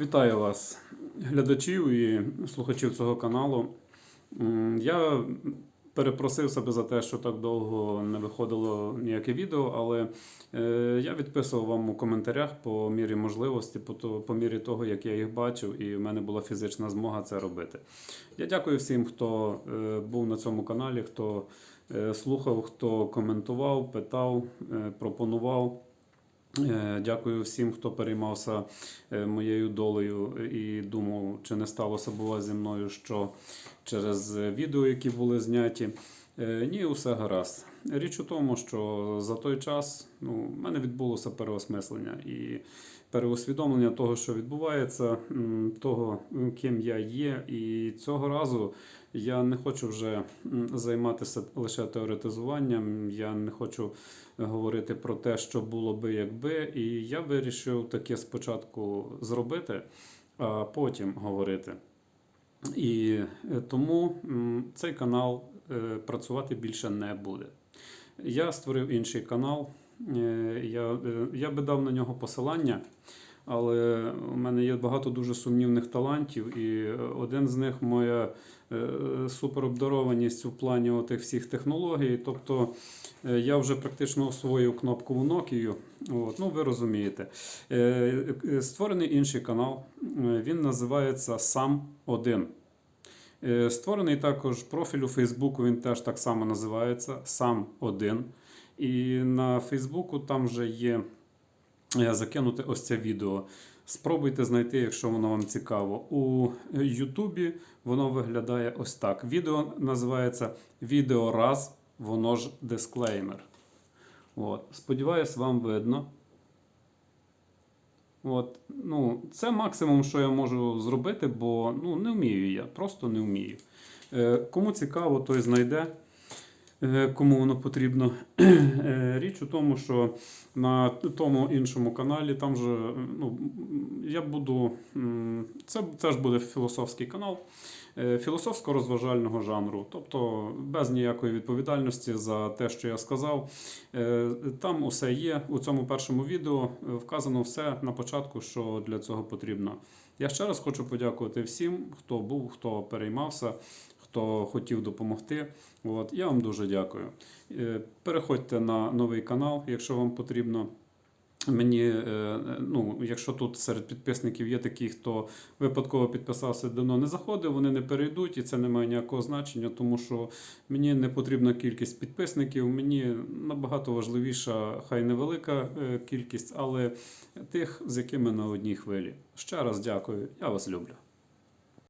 Вітаю вас, глядачів і слухачів цього каналу. Я перепросив себе за те, що так довго не виходило ніяке відео, але е, я відписував вам у коментарях по мірі можливості, по, мірі того, як я їх бачив, і в мене була фізична змога це робити. Я дякую всім, хто е, був на цьому каналі, хто е, слухав, хто коментував, питав, пропонував. Е, Дякую всім, хто переймався е, моєю долею і думав, чи не сталося бува зі мною, що через відео, які були зняті. Е, Ні, усе гаразд. Річ у тому, що за той час ну, в мене відбулося переосмислення і переусвідомлення того, що відбувається, того, ким я є. І цього разу я не хочу вже займатися лише теоретизуванням. Я не хочу говорити про те, що було би якби. І я вирішив таке спочатку зробити, а потім говорити. І е, тому цей канал е, працювати більше не буде. Я створив інший канал. е, Я, е, я би дав на нього посилання, але у мене є багато дуже сумнівних талантів, і е, один з них моя е, суперобдарованість у плані отих всіх технологій. Тобто е, я вже практично освоїв кнопкову Nokia. От, ну, ви розумієте. Створений інший канал. Він називається Сам 1. Е, Створений також профіль у Фейсбуку, він теж так само називається Сам 1. І на Фейсбуку там вже є закинути ось це відео. Спробуйте знайти, якщо воно вам цікаво. У Ютубі воно виглядає ось так. Відео називається Відео раз, воно ж дисклеймер. От. Сподіваюсь, вам видно. От, ну, це максимум, що я можу зробити, бо ну, не вмію я, просто не вмію. Е, кому цікаво, той знайде, е, кому воно потрібно. Е, річ у тому, що на тому іншому каналі там же ну, я буду. Це, ж буде філософський канал е, філософсько-розважального жанру, тобто без ніякої відповідальності за те, що я сказав. Е, Там усе є. У цьому першому відео е, вказано все на початку, що для цього потрібно. Я ще раз хочу подякувати всім, хто був, хто переймався, хто хотів допомогти. От, я вам дуже дякую. Е, Переходьте на новий канал, якщо вам потрібно. Мені, е, ну, якщо тут серед підписників є такі, хто випадково підписався, давно не заходив, вони не перейдуть, і це не має ніякого значення, тому що мені не потрібна кількість підписників, мені набагато важливіша, хай невелика е, кількість, але тих, з якими на одній хвилі. Ще раз дякую, я вас люблю.